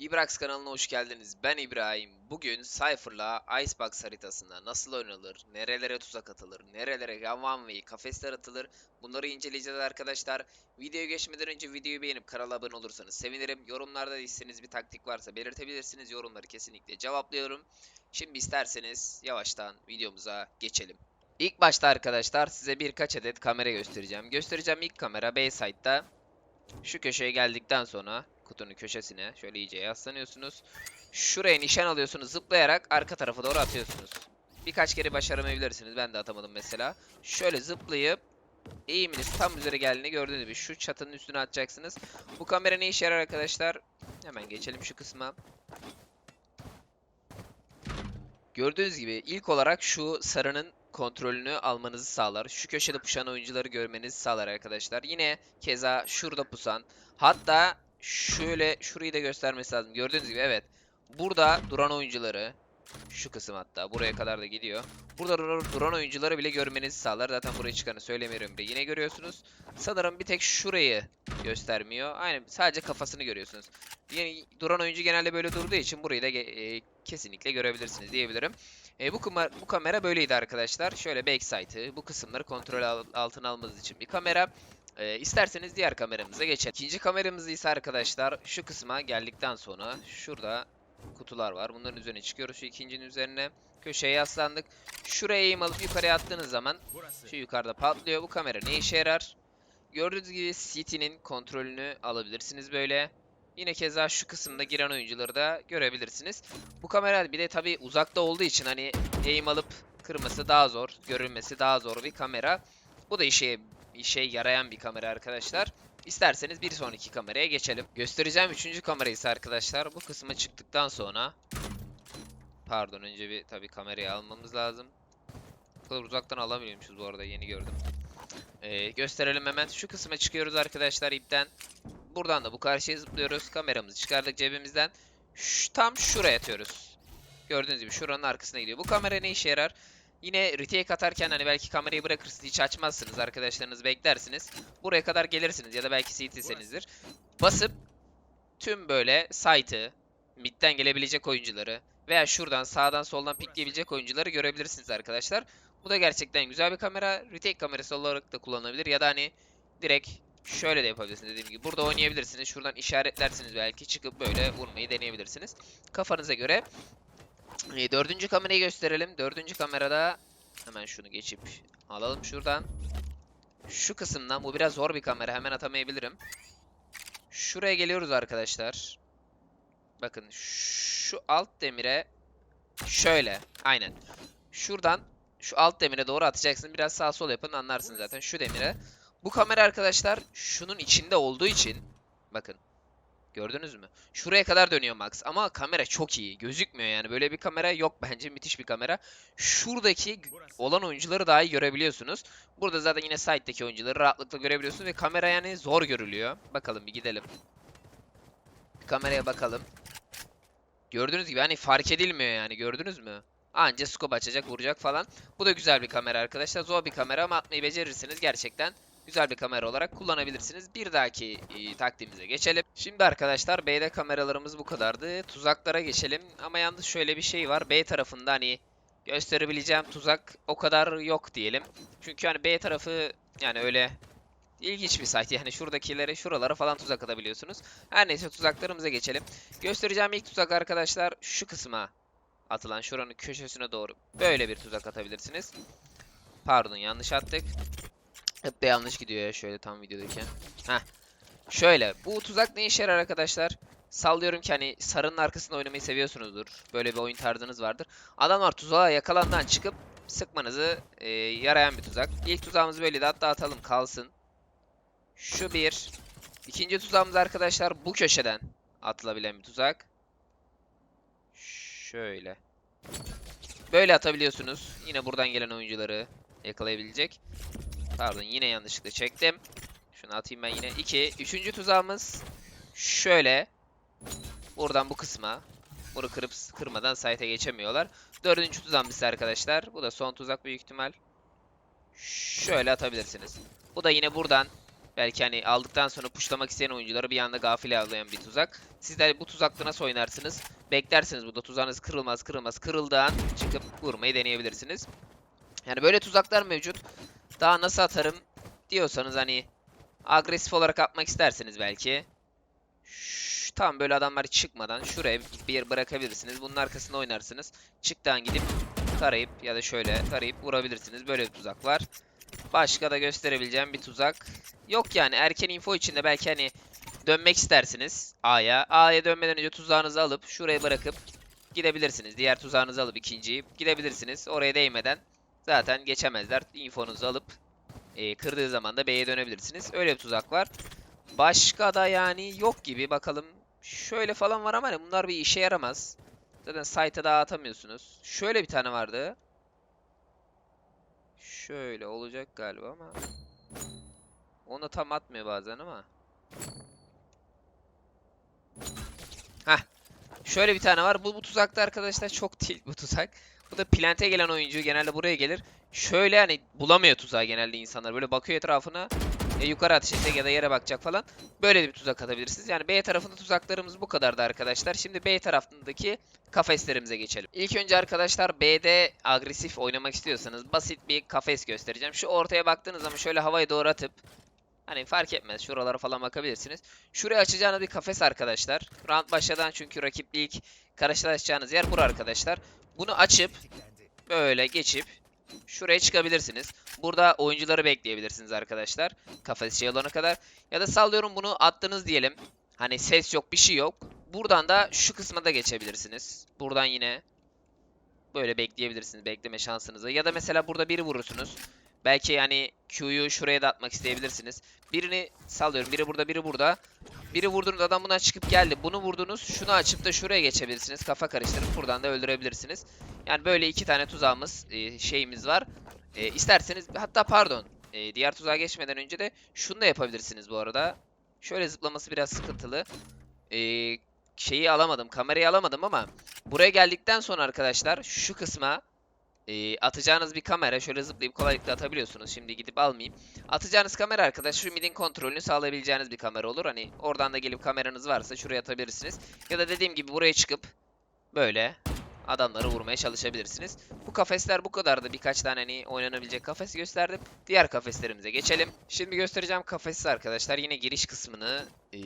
İbrax kanalına hoş geldiniz. Ben İbrahim. Bugün Cypher'la Icebox haritasında nasıl oynanır, nerelere tuzak atılır, nerelere one way kafesler atılır bunları inceleyeceğiz arkadaşlar. Videoya geçmeden önce videoyu beğenip kanala abone olursanız sevinirim. Yorumlarda da istediğiniz bir taktik varsa belirtebilirsiniz. Yorumları kesinlikle cevaplıyorum. Şimdi isterseniz yavaştan videomuza geçelim. İlk başta arkadaşlar size birkaç adet kamera göstereceğim. Göstereceğim ilk kamera Bayside'da. Şu köşeye geldikten sonra kutunun köşesine şöyle iyice yaslanıyorsunuz. Şuraya nişan alıyorsunuz zıplayarak arka tarafa doğru atıyorsunuz. Birkaç kere başaramayabilirsiniz. Ben de atamadım mesela. Şöyle zıplayıp eğiminiz tam üzere geldiğini gördüğünüz gibi şu çatının üstüne atacaksınız. Bu kamera ne işe yarar arkadaşlar? Hemen geçelim şu kısma. Gördüğünüz gibi ilk olarak şu sarının kontrolünü almanızı sağlar. Şu köşede puşan oyuncuları görmenizi sağlar arkadaşlar. Yine keza şurada pusan. Hatta şöyle şurayı da göstermesi lazım. Gördüğünüz gibi evet. Burada duran oyuncuları şu kısım hatta buraya kadar da gidiyor. Burada dur- duran oyuncuları bile görmenizi sağlar. Zaten buraya çıkanı söylemiyorum bile. Yine görüyorsunuz. Sanırım bir tek şurayı göstermiyor. Aynen sadece kafasını görüyorsunuz. Yani duran oyuncu genelde böyle durduğu için burayı da e, kesinlikle görebilirsiniz diyebilirim. E, bu, kuma- bu kamera böyleydi arkadaşlar. Şöyle backside'ı, bu kısımları kontrol al- altına almanız için bir kamera. E, isterseniz diğer kameramıza geçelim. İkinci kameramız ise arkadaşlar şu kısma geldikten sonra şurada kutular var. Bunların üzerine çıkıyoruz şu ikincinin üzerine. Köşeye yaslandık. Şuraya eğim alıp yukarıya attığınız zaman şu yukarıda patlıyor. Bu kamera ne işe yarar? Gördüğünüz gibi CT'nin kontrolünü alabilirsiniz böyle. Yine keza şu kısımda giren oyuncuları da görebilirsiniz. Bu kamera bir de tabii uzakta olduğu için hani aim alıp kırması daha zor, görülmesi daha zor bir kamera. Bu da işe işe yarayan bir kamera arkadaşlar. İsterseniz bir sonraki kameraya geçelim. Göstereceğim üçüncü kamera ise arkadaşlar bu kısma çıktıktan sonra Pardon önce bir tabii kamerayı almamız lazım. Bu kadar uzaktan alamıyormuşuz bu arada yeni gördüm. Ee, gösterelim hemen. Şu kısma çıkıyoruz arkadaşlar ipten. Buradan da bu karşıya zıplıyoruz. Kameramızı çıkardık cebimizden. Şu, tam şuraya atıyoruz. Gördüğünüz gibi şuranın arkasına gidiyor. Bu kamera ne işe yarar? Yine retake atarken hani belki kamerayı bırakırsınız hiç açmazsınız. Arkadaşlarınızı beklersiniz. Buraya kadar gelirsiniz ya da belki CT'senizdir. Basıp tüm böyle site'ı, midden gelebilecek oyuncuları veya şuradan sağdan soldan pikleyebilecek oyuncuları görebilirsiniz arkadaşlar. Bu da gerçekten güzel bir kamera. Retake kamerası olarak da kullanılabilir ya da hani direkt şöyle de yapabilirsiniz dediğim gibi. Burada oynayabilirsiniz. Şuradan işaretlersiniz belki. Çıkıp böyle vurmayı deneyebilirsiniz. Kafanıza göre. E, dördüncü kamerayı gösterelim. Dördüncü kamerada hemen şunu geçip alalım şuradan. Şu kısımdan bu biraz zor bir kamera. Hemen atamayabilirim. Şuraya geliyoruz arkadaşlar. Bakın şu alt demire şöyle. Aynen. Şuradan şu alt demire doğru atacaksın. Biraz sağ sol yapın anlarsın zaten. Şu demire. Bu kamera arkadaşlar şunun içinde olduğu için bakın gördünüz mü? Şuraya kadar dönüyor max ama kamera çok iyi. Gözükmüyor yani. Böyle bir kamera yok bence. Müthiş bir kamera. Şuradaki olan oyuncuları daha iyi görebiliyorsunuz. Burada zaten yine side'deki oyuncuları rahatlıkla görebiliyorsunuz ve kamera yani zor görülüyor. Bakalım bir gidelim. Bir kameraya bakalım. Gördüğünüz gibi hani fark edilmiyor yani gördünüz mü? Anca scope açacak, vuracak falan. Bu da güzel bir kamera arkadaşlar. Zor bir kamera ama atmayı becerirseniz gerçekten güzel bir kamera olarak kullanabilirsiniz. Bir dahaki e, taktiğimize geçelim. Şimdi arkadaşlar B'de kameralarımız bu kadardı. Tuzaklara geçelim. Ama yalnız şöyle bir şey var. B tarafında hani gösterebileceğim tuzak o kadar yok diyelim. Çünkü hani B tarafı yani öyle ilginç bir site. Yani şuradakilere, şuralara falan tuzak atabiliyorsunuz. Her neyse tuzaklarımıza geçelim. Göstereceğim ilk tuzak arkadaşlar şu kısma atılan şuranın köşesine doğru böyle bir tuzak atabilirsiniz. Pardon yanlış attık. Hep de yanlış gidiyor ya şöyle tam videodayken. Heh. Şöyle bu tuzak ne işe yarar arkadaşlar? Sallıyorum ki hani sarının arkasında oynamayı seviyorsunuzdur. Böyle bir oyun tarzınız vardır. Adamlar tuzağa yakalandan çıkıp sıkmanızı e, yarayan bir tuzak. İlk tuzağımız böyleydi hatta atalım kalsın. Şu bir. İkinci tuzağımız arkadaşlar bu köşeden atılabilen bir tuzak. Şöyle. Böyle atabiliyorsunuz. Yine buradan gelen oyuncuları yakalayabilecek. Pardon yine yanlışlıkla çektim. Şunu atayım ben yine. 2. Üçüncü tuzağımız şöyle. Buradan bu kısma. Bunu kırıp kırmadan site'e geçemiyorlar. Dördüncü tuzağımız arkadaşlar. Bu da son tuzak büyük ihtimal. Şöyle atabilirsiniz. Bu da yine buradan Belki hani aldıktan sonra puşlamak isteyen oyuncuları bir anda gafile avlayan bir tuzak. Siz de bu tuzakla nasıl oynarsınız? Beklersiniz burada tuzağınız kırılmaz kırılmaz kırıldığı an çıkıp vurmayı deneyebilirsiniz. Yani böyle tuzaklar mevcut. Daha nasıl atarım diyorsanız hani agresif olarak atmak isterseniz belki. Şş, tam böyle adamlar çıkmadan şuraya bir yer bırakabilirsiniz. Bunun arkasında oynarsınız. Çıktan gidip tarayıp ya da şöyle tarayıp vurabilirsiniz. Böyle bir tuzak var. Başka da gösterebileceğim bir tuzak yok yani. Erken info içinde belki hani dönmek istersiniz A'ya. A'ya dönmeden önce tuzağınızı alıp şuraya bırakıp gidebilirsiniz. Diğer tuzağınızı alıp ikinciyi gidebilirsiniz. Oraya değmeden zaten geçemezler. Infonuzu alıp e, kırdığı zaman da B'ye dönebilirsiniz. Öyle bir tuzak var. Başka da yani yok gibi. Bakalım şöyle falan var ama hani bunlar bir işe yaramaz. Zaten site'a daha atamıyorsunuz. Şöyle bir tane vardı. Şöyle olacak galiba ama. Onu tam atmıyor bazen ama. Heh. Şöyle bir tane var. Bu, bu tuzakta arkadaşlar çok değil bu tuzak. Bu da plante gelen oyuncu genelde buraya gelir. Şöyle hani bulamıyor tuzağı genelde insanlar. Böyle bakıyor etrafına. E, yukarı ateş edecek ya da yere bakacak falan. Böyle bir tuzak atabilirsiniz. Yani B tarafında tuzaklarımız bu kadardı arkadaşlar. Şimdi B tarafındaki kafeslerimize geçelim. İlk önce arkadaşlar B'de agresif oynamak istiyorsanız basit bir kafes göstereceğim. Şu ortaya baktığınız zaman şöyle havaya doğru atıp Hani fark etmez. Şuralara falan bakabilirsiniz. Şuraya açacağınız bir kafes arkadaşlar. Round başladan çünkü rakipli ilk karşılaşacağınız yer bura arkadaşlar. Bunu açıp böyle geçip şuraya çıkabilirsiniz. Burada oyuncuları bekleyebilirsiniz arkadaşlar. Kafes şey olana kadar. Ya da sallıyorum bunu attınız diyelim. Hani ses yok bir şey yok. Buradan da şu kısma da geçebilirsiniz. Buradan yine böyle bekleyebilirsiniz bekleme şansınızı. Ya da mesela burada biri vurursunuz. Belki yani Q'yu şuraya da atmak isteyebilirsiniz. Birini sallıyorum. Biri burada, biri burada. Biri vurdunuz adam buna çıkıp geldi. Bunu vurdunuz. Şunu açıp da şuraya geçebilirsiniz. Kafa karıştırıp buradan da öldürebilirsiniz. Yani böyle iki tane tuzağımız, e, şeyimiz var. E, isterseniz hatta pardon. e, diğer tuzağa geçmeden önce de şunu da yapabilirsiniz bu arada. Şöyle zıplaması biraz sıkıntılı. E, şeyi alamadım. Kamerayı alamadım ama buraya geldikten sonra arkadaşlar şu kısma e, atacağınız bir kamera şöyle zıplayıp kolaylıkla atabiliyorsunuz. Şimdi gidip almayayım. Atacağınız kamera arkadaş şu midin kontrolünü sağlayabileceğiniz bir kamera olur. Hani oradan da gelip kameranız varsa şuraya atabilirsiniz. Ya da dediğim gibi buraya çıkıp böyle adamları vurmaya çalışabilirsiniz. Bu kafesler bu kadardı. Birkaç tane hani oynanabilecek kafes gösterdim. Diğer kafeslerimize geçelim. Şimdi göstereceğim kafesi arkadaşlar. Yine giriş kısmını e,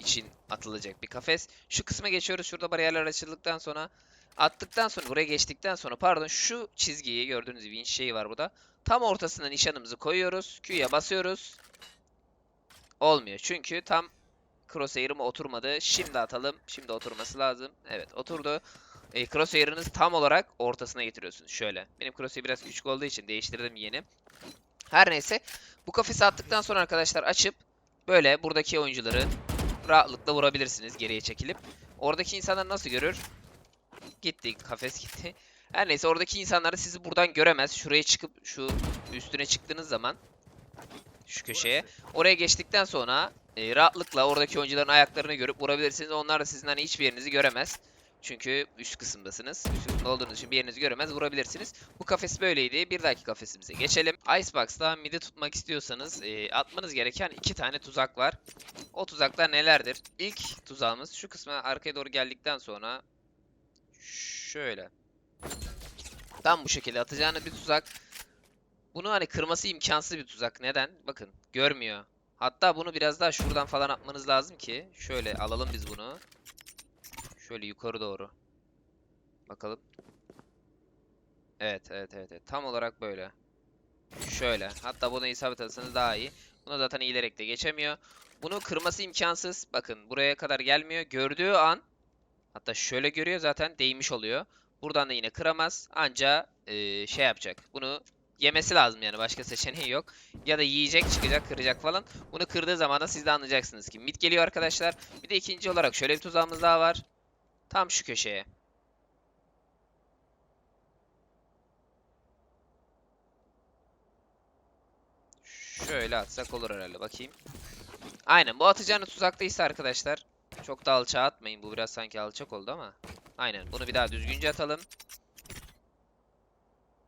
için atılacak bir kafes. Şu kısma geçiyoruz. Şurada bariyerler açıldıktan sonra Attıktan sonra buraya geçtikten sonra pardon şu çizgiyi gördüğünüz gibi inç şeyi var burada. Tam ortasına nişanımızı koyuyoruz. Q'ya basıyoruz. Olmuyor. Çünkü tam crosshair'ıma oturmadı. Şimdi atalım. Şimdi oturması lazım. Evet oturdu. E, crosshair'ınızı tam olarak ortasına getiriyorsunuz. Şöyle. Benim crosshair biraz küçük olduğu için değiştirdim yeni. Her neyse. Bu kafesi attıktan sonra arkadaşlar açıp böyle buradaki oyuncuları rahatlıkla vurabilirsiniz geriye çekilip. Oradaki insanlar nasıl görür? Gitti. Kafes gitti. Her neyse oradaki insanlar da sizi buradan göremez. Şuraya çıkıp şu üstüne çıktığınız zaman şu köşeye. Oraya geçtikten sonra e, rahatlıkla oradaki oyuncuların ayaklarını görüp vurabilirsiniz. Onlar da sizin hani hiçbir yerinizi göremez. Çünkü üst kısımdasınız. Üst kısımda olduğunuz için bir yerinizi göremez. Vurabilirsiniz. Bu kafes böyleydi. Bir dahaki kafesimize geçelim. Icebox'ta midi tutmak istiyorsanız e, atmanız gereken iki tane tuzak var. O tuzaklar nelerdir? İlk tuzağımız şu kısma arkaya doğru geldikten sonra şöyle. Tam bu şekilde atacağını bir tuzak. Bunu hani kırması imkansız bir tuzak. Neden? Bakın görmüyor. Hatta bunu biraz daha şuradan falan atmanız lazım ki. Şöyle alalım biz bunu. Şöyle yukarı doğru. Bakalım. Evet, evet, evet, evet. Tam olarak böyle. Şöyle. Hatta bunu isabet atsanız daha iyi. Bunu zaten ilerek de geçemiyor. Bunu kırması imkansız. Bakın buraya kadar gelmiyor. Gördüğü an Hatta şöyle görüyor zaten değmiş oluyor. Buradan da yine kıramaz. Anca e, şey yapacak. Bunu yemesi lazım yani başka seçeneği yok. Ya da yiyecek çıkacak kıracak falan. Bunu kırdığı zaman da siz de anlayacaksınız ki mid geliyor arkadaşlar. Bir de ikinci olarak şöyle bir tuzağımız daha var. Tam şu köşeye. Şöyle atsak olur herhalde bakayım. Aynen bu atacağınız tuzaktaysa arkadaşlar çok da alçağa atmayın. Bu biraz sanki alçak oldu ama. Aynen. Bunu bir daha düzgünce atalım.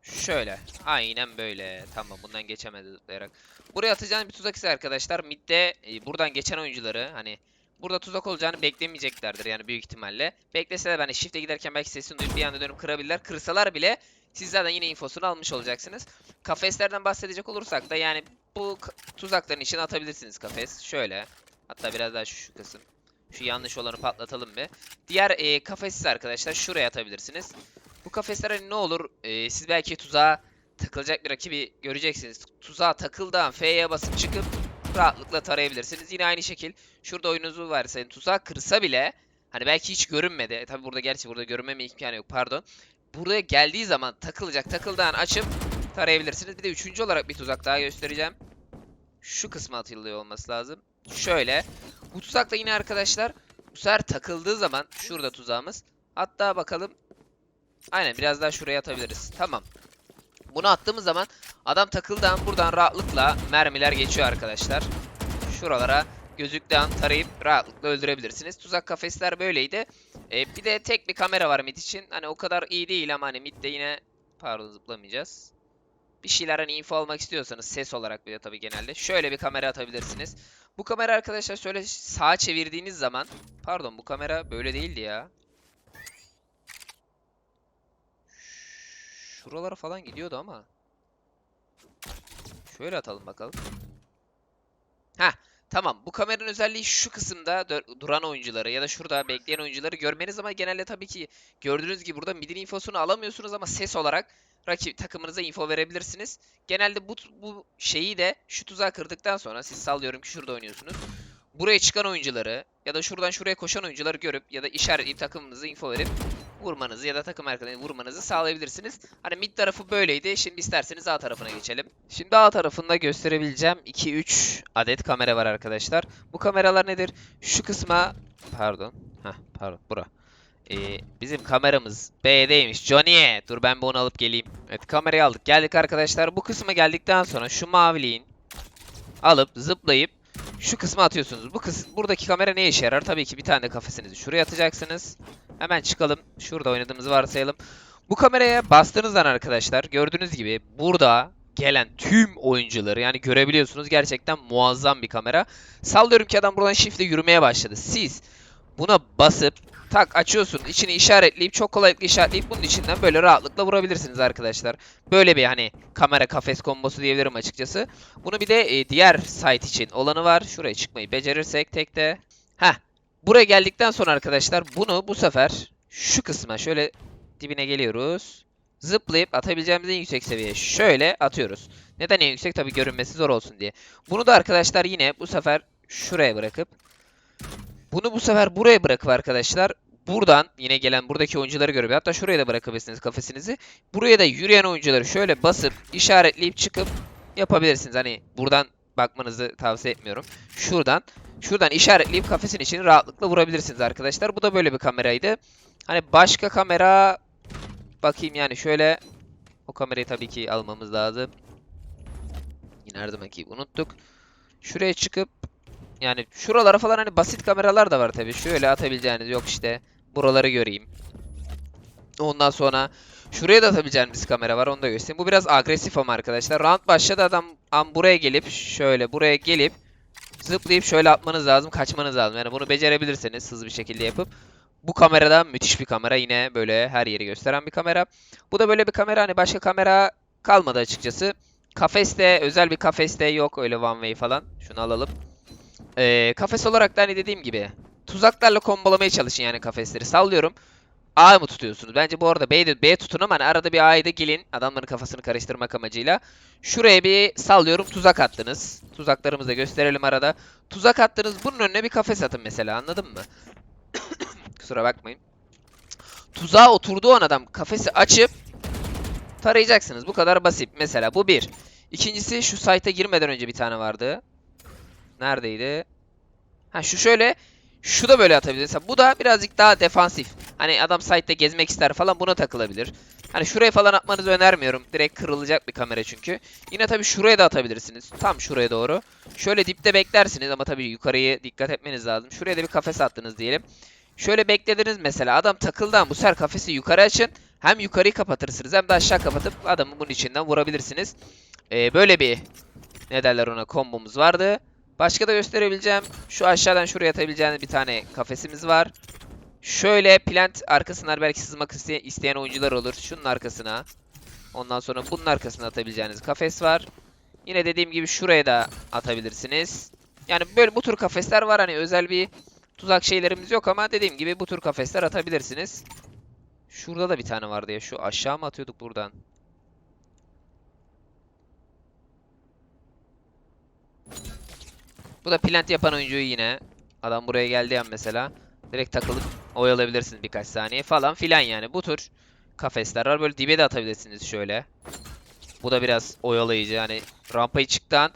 Şöyle. Aynen böyle. Tamam bundan geçemedi zıplayarak. Buraya atacağınız bir tuzak ise arkadaşlar midde e, buradan geçen oyuncuları hani burada tuzak olacağını beklemeyeceklerdir yani büyük ihtimalle. Bekleseler hani shift'e giderken belki sesini duyup bir anda dönüp kırabilirler. Kırsalar bile siz zaten yine infosunu almış olacaksınız. Kafeslerden bahsedecek olursak da yani bu tuzakların içine atabilirsiniz kafes. Şöyle. Hatta biraz daha şu, şu kısım. Şu yanlış olanı patlatalım bir. Diğer e, kafes ise arkadaşlar şuraya atabilirsiniz. Bu kafesler hani ne olur? e, siz belki tuzağa takılacak bir rakibi göreceksiniz. Tuzağa takıldığı an F'ye basıp çıkıp rahatlıkla tarayabilirsiniz. Yine aynı şekil şurada oyununuzu varsayın. Tuzağa kırsa bile hani belki hiç görünmedi. E, tabi burada gerçi burada görünmeme imkanı yok pardon. Buraya geldiği zaman takılacak takıldığı an açıp tarayabilirsiniz. Bir de üçüncü olarak bir tuzak daha göstereceğim. Şu kısma atılıyor olması lazım. Şöyle. Bu tuzak da yine arkadaşlar bu sefer takıldığı zaman şurada tuzağımız. Hatta bakalım. Aynen biraz daha şuraya atabiliriz. Tamam. Bunu attığımız zaman adam takıldığı an buradan rahatlıkla mermiler geçiyor arkadaşlar. Şuralara gözüktüğü an tarayıp rahatlıkla öldürebilirsiniz. Tuzak kafesler böyleydi. Ee, bir de tek bir kamera var mid için. Hani o kadar iyi değil ama hani midde yine pardon zıplamayacağız. Bir şeyler hani info almak istiyorsanız ses olarak bir de tabii genelde şöyle bir kamera atabilirsiniz. Bu kamera arkadaşlar şöyle sağa çevirdiğiniz zaman pardon bu kamera böyle değildi ya. Şuralara falan gidiyordu ama. Şöyle atalım bakalım. Heh tamam bu kameranın özelliği şu kısımda duran oyuncuları ya da şurada bekleyen oyuncuları görmeniz ama genelde tabii ki gördüğünüz gibi burada midin infosunu alamıyorsunuz ama ses olarak rakip takımınıza info verebilirsiniz. Genelde bu, bu şeyi de şu tuzağı kırdıktan sonra siz sallıyorum ki şurada oynuyorsunuz. Buraya çıkan oyuncuları ya da şuradan şuraya koşan oyuncuları görüp ya da işaretleyip takımınıza info verip vurmanızı ya da takım arkadaşını vurmanızı sağlayabilirsiniz. Hani mid tarafı böyleydi. Şimdi isterseniz A tarafına geçelim. Şimdi A tarafında gösterebileceğim 2-3 adet kamera var arkadaşlar. Bu kameralar nedir? Şu kısma pardon. Heh, pardon bura. Ee, bizim kameramız B'deymiş. Johnny. Dur ben bir onu alıp geleyim. Evet kamerayı aldık. Geldik arkadaşlar. Bu kısma geldikten sonra şu maviliğin alıp zıplayıp şu kısma atıyorsunuz. Bu kıs buradaki kamera ne işe yarar? Tabii ki bir tane de kafesinizi şuraya atacaksınız. Hemen çıkalım. Şurada oynadığımızı varsayalım. Bu kameraya bastığınızdan arkadaşlar gördüğünüz gibi burada gelen tüm oyuncuları yani görebiliyorsunuz gerçekten muazzam bir kamera. Sallıyorum ki adam buradan shift'le yürümeye başladı. Siz buna basıp tak açıyorsunuz. içini işaretleyip çok kolaylıkla işaretleyip bunun içinden böyle rahatlıkla vurabilirsiniz arkadaşlar. Böyle bir hani kamera kafes kombosu diyebilirim açıkçası. Bunu bir de e, diğer site için olanı var. Şuraya çıkmayı becerirsek tekte. Heh. Buraya geldikten sonra arkadaşlar bunu bu sefer şu kısma şöyle dibine geliyoruz. Zıplayıp atabileceğimiz en yüksek seviyeye şöyle atıyoruz. Neden en yüksek? Tabii görünmesi zor olsun diye. Bunu da arkadaşlar yine bu sefer şuraya bırakıp bunu bu sefer buraya bırakıp arkadaşlar buradan yine gelen buradaki oyuncuları görüp hatta şuraya da bırakabilirsiniz kafesinizi. Buraya da yürüyen oyuncuları şöyle basıp işaretleyip çıkıp yapabilirsiniz. Hani buradan bakmanızı tavsiye etmiyorum. Şuradan şuradan işaretleyip kafesin içini rahatlıkla vurabilirsiniz arkadaşlar. Bu da böyle bir kameraydı. Hani başka kamera bakayım yani şöyle o kamerayı tabii ki almamız lazım. Yine her unuttuk. Şuraya çıkıp yani şuralara falan hani basit kameralar da var tabii. Şöyle atabileceğiniz yok işte. Buraları göreyim. Ondan sonra şuraya da atabileceğimiz kamera var. Onu da göstereyim. Bu biraz agresif ama arkadaşlar. Round başladı adam am buraya gelip şöyle buraya gelip zıplayıp şöyle atmanız lazım. Kaçmanız lazım. Yani bunu becerebilirseniz hızlı bir şekilde yapıp bu kameradan müthiş bir kamera. Yine böyle her yeri gösteren bir kamera. Bu da böyle bir kamera. Hani başka kamera kalmadı açıkçası. Kafeste özel bir kafeste yok öyle one way falan. Şunu alalım. Ee, kafes olarak da hani dediğim gibi tuzaklarla kombolamaya çalışın yani kafesleri. Sallıyorum. A mı tutuyorsunuz? Bence bu arada B'de B tutun ama hani arada bir A'yı da gelin. Adamların kafasını karıştırmak amacıyla. Şuraya bir sallıyorum tuzak attınız. Tuzaklarımızı da gösterelim arada. Tuzak attınız. Bunun önüne bir kafes atın mesela anladın mı? Kusura bakmayın. Tuzağa oturduğu an adam kafesi açıp tarayacaksınız. Bu kadar basit. Mesela bu bir. İkincisi şu site'a girmeden önce bir tane vardı. Neredeydi? Ha şu şöyle. Şu da böyle atabilir. Mesela bu da birazcık daha defansif. Hani adam site'de gezmek ister falan buna takılabilir. Hani şuraya falan atmanızı önermiyorum. Direkt kırılacak bir kamera çünkü. Yine tabii şuraya da atabilirsiniz. Tam şuraya doğru. Şöyle dipte beklersiniz ama tabii yukarıyı dikkat etmeniz lazım. Şuraya da bir kafes attınız diyelim. Şöyle beklediniz mesela adam takıldı ama bu sefer kafesi yukarı açın. Hem yukarıyı kapatırsınız hem de aşağı kapatıp adamı bunun içinden vurabilirsiniz. Ee, böyle bir ne derler ona kombomuz vardı. Başka da gösterebileceğim. Şu aşağıdan şuraya atabileceğiniz bir tane kafesimiz var. Şöyle plant arkasına belki sızmak iste- isteyen oyuncular olur. Şunun arkasına. Ondan sonra bunun arkasına atabileceğiniz kafes var. Yine dediğim gibi şuraya da atabilirsiniz. Yani böyle bu tür kafesler var. Hani özel bir tuzak şeylerimiz yok ama dediğim gibi bu tür kafesler atabilirsiniz. Şurada da bir tane vardı ya. Şu aşağı mı atıyorduk buradan? Bu da plant yapan oyuncu yine. Adam buraya geldiği an mesela. Direkt takılıp oyalayabilirsiniz birkaç saniye falan filan yani. Bu tür kafesler var. Böyle dibe de atabilirsiniz şöyle. Bu da biraz oyalayıcı. Yani rampayı çıktığı an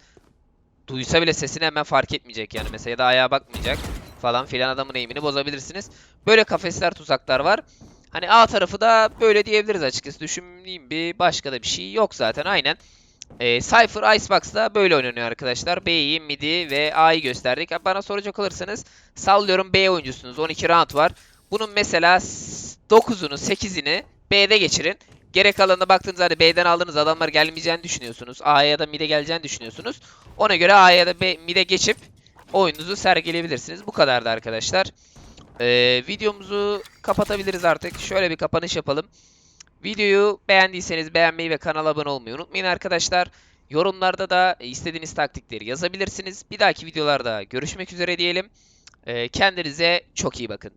duysa bile sesini hemen fark etmeyecek yani. Mesela ya da ayağa bakmayacak falan filan adamın eğimini bozabilirsiniz. Böyle kafesler tuzaklar var. Hani A tarafı da böyle diyebiliriz açıkçası. Düşündüğüm bir başka da bir şey yok zaten aynen. E, Cypher Icebox'da böyle oynanıyor arkadaşlar. B'yi, mid'i ve A'yı gösterdik. Bana soracak olursanız sallıyorum B oyuncusunuz. 12 round var. Bunun mesela s- 9'unu 8'ini B'de geçirin. Gerek kalanına baktığınızda hani B'den aldığınız adamlar gelmeyeceğini düşünüyorsunuz. A'ya ya da mid'e geleceğini düşünüyorsunuz. Ona göre A'ya ya da B, mid'e geçip oyununuzu sergileyebilirsiniz. Bu kadardı arkadaşlar. Ee, videomuzu kapatabiliriz artık. Şöyle bir kapanış yapalım. Videoyu beğendiyseniz beğenmeyi ve kanala abone olmayı unutmayın arkadaşlar. Yorumlarda da istediğiniz taktikleri yazabilirsiniz. Bir dahaki videolarda görüşmek üzere diyelim. Ee, kendinize çok iyi bakın.